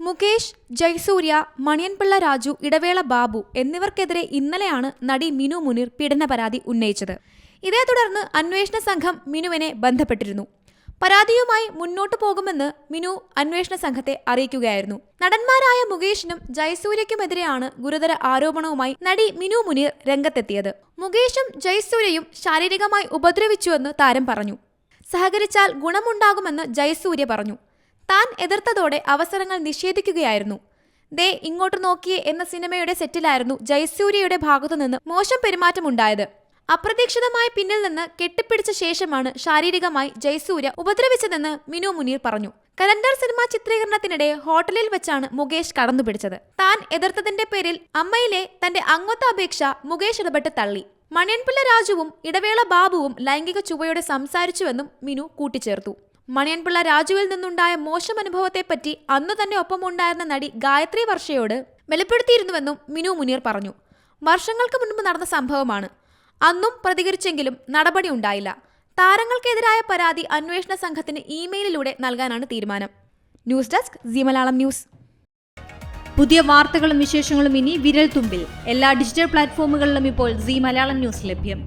മുകേഷ് ജയസൂര്യ മണിയൻപിള്ള രാജു ഇടവേള ബാബു എന്നിവർക്കെതിരെ ഇന്നലെയാണ് നടി മിനു മുനിർ പീഡന പരാതി ഉന്നയിച്ചത്. ഇതേ തുടർന്ന് അന്വേഷണ സംഘം മിനുവിനെ ബന്ധപ്പെട്ടിരുന്നു. പരാതിയുമായി മുന്നോട്ടു പോകുമെന്ന് മിനു അന്വേഷണ സംഘത്തെ അറിയിക്കുകയായിരുന്നു. നടന്മാരായ മുകേഷിനും ജയസൂര്യയ്ക്കുമെതിരെയാണ് ഗുരുതര ആരോപണവുമായി നടി മിനു മുനിർ രംഗത്തെത്തിയത്. മുകേഷും ജയസൂര്യയും ശാരീരികമായി ഉപദ്രവിച്ചുവെന്ന് താരം പറഞ്ഞു. സഹകരിച്ചാൽ ഗുണമുണ്ടാകുമെന്ന് ജയസൂര്യ പറഞ്ഞു. താൻ എതിർത്തതോടെ അവസരങ്ങൾ നിഷേധിക്കുകയായിരുന്നു. ദേ ഇങ്ങോട്ട് നോക്കിയേ എന്ന സിനിമയുടെ സെറ്റിലായിരുന്നു ജയസൂര്യയുടെ ഭാഗത്തുനിന്ന് മോശം പെരുമാറ്റമുണ്ടായത്. അപ്രതീക്ഷിതമായി പിന്നിൽ നിന്ന് കെട്ടിപ്പിടിച്ച ശേഷമാണ് ശാരീരികമായി ജയസൂര്യ ഉപദ്രവിച്ചതെന്ന് മിനു മുനീർ പറഞ്ഞു. കലണ്ടർ സിനിമ ചിത്രീകരണത്തിനിടെ ഹോട്ടലിൽ വെച്ചാണ് മുകേഷ് കടന്നുപിടിച്ചത്. താൻ എതിർത്തതിന്റെ പേരിൽ അമ്മയിലെ തന്റെ അംഗത്വ അപേക്ഷ മുകേഷ് ഇടപെട്ട് തള്ളി. മണിയൻപിള്ള രാജുവും ഇടവേള ബാബുവും ലൈംഗിക ചുവയോടെ സംസാരിച്ചുവെന്നും മിനു കൂട്ടിച്ചേർത്തു. മണിയൻപിള്ള രാജുവിൽ നിന്നുണ്ടായ മോശം അനുഭവത്തെപ്പറ്റി അന്ന് തന്നെ ഒപ്പമുണ്ടായിരുന്ന നടി ഗായത്രി വർഷയോട് വെളിപ്പെടുത്തിയിരുന്നുവെന്നും മിനു മുനീർ പറഞ്ഞു. വർഷങ്ങൾക്ക് മുൻപ് നടന്ന സംഭവമാണ്. അന്നും പ്രതികരിച്ചെങ്കിലും നടപടി ഉണ്ടായില്ല. താരങ്ങൾക്കെതിരായ പരാതി അന്വേഷണ സംഘത്തിന് ഇമെയിലിലൂടെ നൽകാനാണ് തീരുമാനം. News desk C Malayalam news. പുതിയ വാർത്തകളും വിശേഷങ്ങളും ഇനി വിരൽ തുമ്പിൽ എല്ലാ ഡിജിറ്റൽ പ്ലാറ്റ്ഫോമുകളിലും ഇപ്പോൾ സി മലയാളം ന്യൂസ് ലഭ്യം.